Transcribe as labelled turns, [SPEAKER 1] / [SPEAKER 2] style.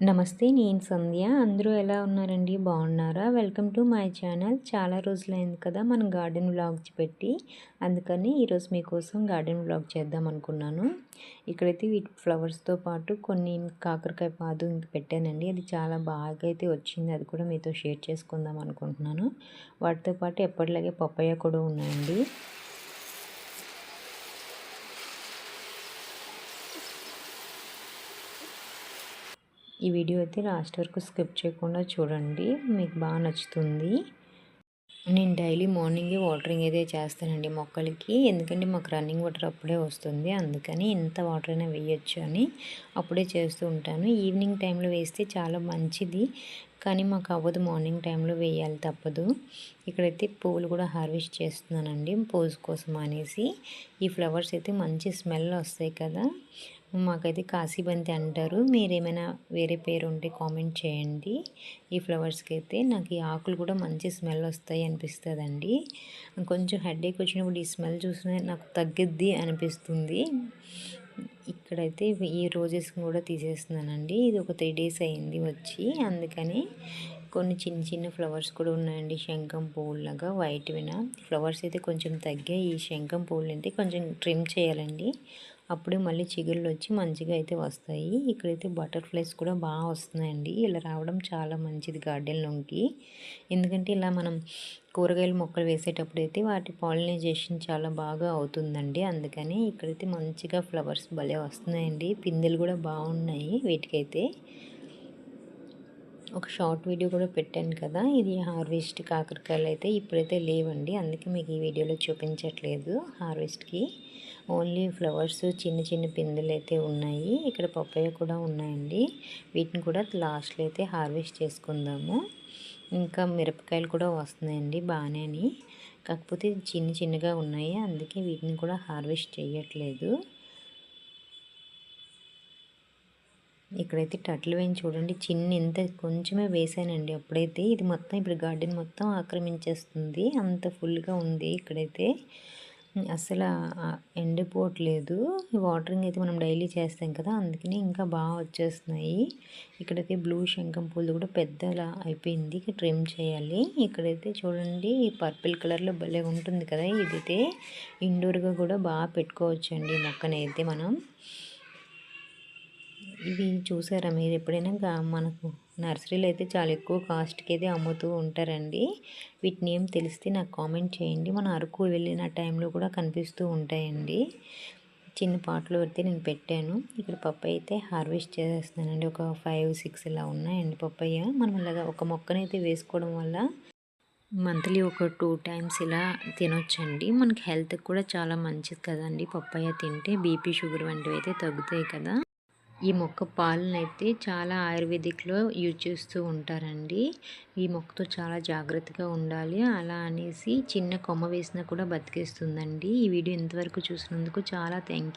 [SPEAKER 1] నమస్తే నేను సంధ్య. అందరూ ఎలా ఉన్నారండి? బాగున్నారా? Welcome to my channel. చాలా రోజులైంది కదా మనం గార్డెన్ వ్లాగ్స్ పెట్టి. అందుకని ఈరోజు మీకోసం గార్డెన్ వ్లాగ్ చేద్దాం అనుకున్నాను. ఇక్కడైతే వీటి ఫ్లవర్స్తో పాటు కొన్ని కాకరకాయ పాదు ఇంక పెట్టానండి. అది చాలా బాగా అయితే వచ్చింది. అది కూడా మీతో షేర్ చేసుకుందాం అనుకుంటున్నాను. వాటితో పాటు ఎప్పటిలాగే పప్పయ్య కూడా ఉన్నాయండి. ఈ వీడియో అయితే లాస్ట్ వరకు స్కిప్ చేయకుండా చూడండి. మీకు బాగా నచ్చుతుంది. నేను డైలీ మార్నింగే వాటరింగ్ అయితే చేస్తానండి మొక్కలకి. ఎందుకంటే మాకు రన్నింగ్ వాటర్ అప్పుడే వస్తుంది. అందుకని ఎంత వాటర్ అయినా వేయచ్చు అని అప్పుడే చేస్తూ ఉంటాను. ఈవినింగ్ టైంలో వేస్తే చాలా మంచిది. కానీ మాకు అవ్వదు మార్నింగ్ టైంలో వేయాలి తప్పదు. ఇక్కడైతే పువ్వులు కూడా హార్వెస్ట్ చేస్తున్నానండి. పూజ కోసం అనేసి. ఈ ఫ్లవర్స్ అయితే మంచి స్మెల్ వస్తాయి కదా. మాకైతే కాశీబంతి అంటారు. మీరేమైనా వేరే పేరు ఉంటే కామెంట్ చేయండి. ఈ ఫ్లవర్స్కి అయితే నాకు ఈ ఆకులు కూడా మంచి స్మెల్ వస్తాయి అనిపిస్తుందండి. కొంచెం హెడేక్ వచ్చినప్పుడు ఈ స్మెల్ చూసిన నాకు తగ్గిద్ది అనిపిస్తుంది. ఇక్కడైతే ఈ రోజెస్ కూడా తీసేస్తున్నానండి. ఇది ఒక త్రీ డేస్ అయింది వచ్చి. అందుకని కొన్ని చిన్న చిన్న ఫ్లవర్స్ కూడా ఉన్నాయండి. శంఖం పువ్వులాగా వైట్ విన ఫ్లవర్స్ అయితే కొంచెం తగ్గాయి. ఈ శంఖం పువ్వులు అయితే కొంచెం ట్రిమ్ చేయాలండి. అప్పుడే మళ్ళీ చిగుళ్ళు వచ్చి మంచిగా అయితే వస్తాయి. ఇక్కడైతే బటర్ఫ్లైస్ కూడా బాగా వస్తున్నాయండి. ఇలా రావడం చాలా మంచిది గార్డెన్లోకి ఎందుకంటే ఇలా మనం కూరగాయల మొక్కలు వేసేటప్పుడు అయితే వాటి పాలినైజేషన్ చాలా బాగా అవుతుందండి. అందుకని ఇక్కడైతే మంచిగా ఫ్లవర్స్ భలే వస్తున్నాయండి. పిందెలు కూడా బాగున్నాయి వీటికైతే. ఒక షార్ట్ వీడియో కూడా పెట్టాను కదా ఇది హార్వెస్ట్ కాకరకాయలు అయితే ఇప్పుడైతే లేవండి. అందుకే మీకు ఈ వీడియోలో చూపించట్లేదు హార్వెస్ట్కి. ఓన్లీ ఫ్లవర్స్ చిన్న చిన్న పిందులు అయితే ఉన్నాయి. ఇక్కడ పప్పయ్య కూడా ఉన్నాయండి. వీటిని కూడా లాస్ట్లో అయితే హార్వెస్ట్ చేసుకుందాము. ఇంకా మిరపకాయలు కూడా వస్తున్నాయండి బాగానే. కాకపోతే చిన్న చిన్నగా ఉన్నాయి. అందుకే వీటిని కూడా హార్వెస్ట్ చేయట్లేదు. ఇక్కడైతే టట్లు వేయించి చూడండి చిన్న ఇంత కొంచెమే వేసానండి అప్పుడైతే. ఇది మొత్తం ఇప్పుడు గార్డెన్ మొత్తం ఆక్రమించేస్తుంది. అంత ఫుల్గా ఉంది ఇక్కడైతే. అసలు ఎండిపోవట్లేదు వాటరింగ్ అయితే మనం డైలీ చేస్తాం కదా అందుకని ఇంకా బాగా వచ్చేస్తున్నాయి. ఇక్కడైతే బ్లూ శంఖం పూలు కూడా పెద్దలా అయిపోయింది. ట్రిమ్ చేయాలి. ఇక్కడైతే చూడండి పర్పుల్ కలర్లో భలే ఉంటుంది కదా ఇదైతే. ఇండోర్గా కూడా బాగా పెట్టుకోవచ్చు అండి మొక్కనైతే మనం. ఇవి చూసారా మీరు? ఎప్పుడైనా మనకు నర్సరీలో అయితే చాలా ఎక్కువ కాస్ట్కి అయితే అమ్ముతూ ఉంటారండి. వీటిని ఏం తెలిస్తే నాకు కామెంట్ చేయండి. మన అరకు వెళ్ళిన టైంలో కూడా కనిపిస్తూ ఉంటాయండి. చిన్న పాటలు అయితే నేను పెట్టాను. ఇక్కడ పప్పాయ అయితే హార్వెస్ట్ చేసేస్తున్నానండి. ఒక ఫైవ్ సిక్స్ ఇలా ఉన్నాయండి పప్పయ్య. మనం ఇలాగా ఒక మొక్కనైతే వేసుకోవడం వల్ల మంత్లీ ఒక టూ టైమ్స్ ఇలా తినొచ్చండి. మనకి హెల్త్కి కూడా చాలా మంచిది కదండి పప్పాయ తింటే. బీపీ షుగర్ వంటివి అయితే తగ్గుతాయి కదా. ఈ మొక్క పాలనైతే చాలా ఆయుర్వేదిక్లో యూజ్ చేస్తూ ఉంటారండి. ఈ మొక్కతో చాలా జాగ్రత్తగా ఉండాలి. అలా అనేసి చిన్న కొమ్మ వేసినా కూడా బతికేస్తుందండి. ఈ వీడియో ఇంతవరకు చూసినందుకు చాలా థ్యాంక్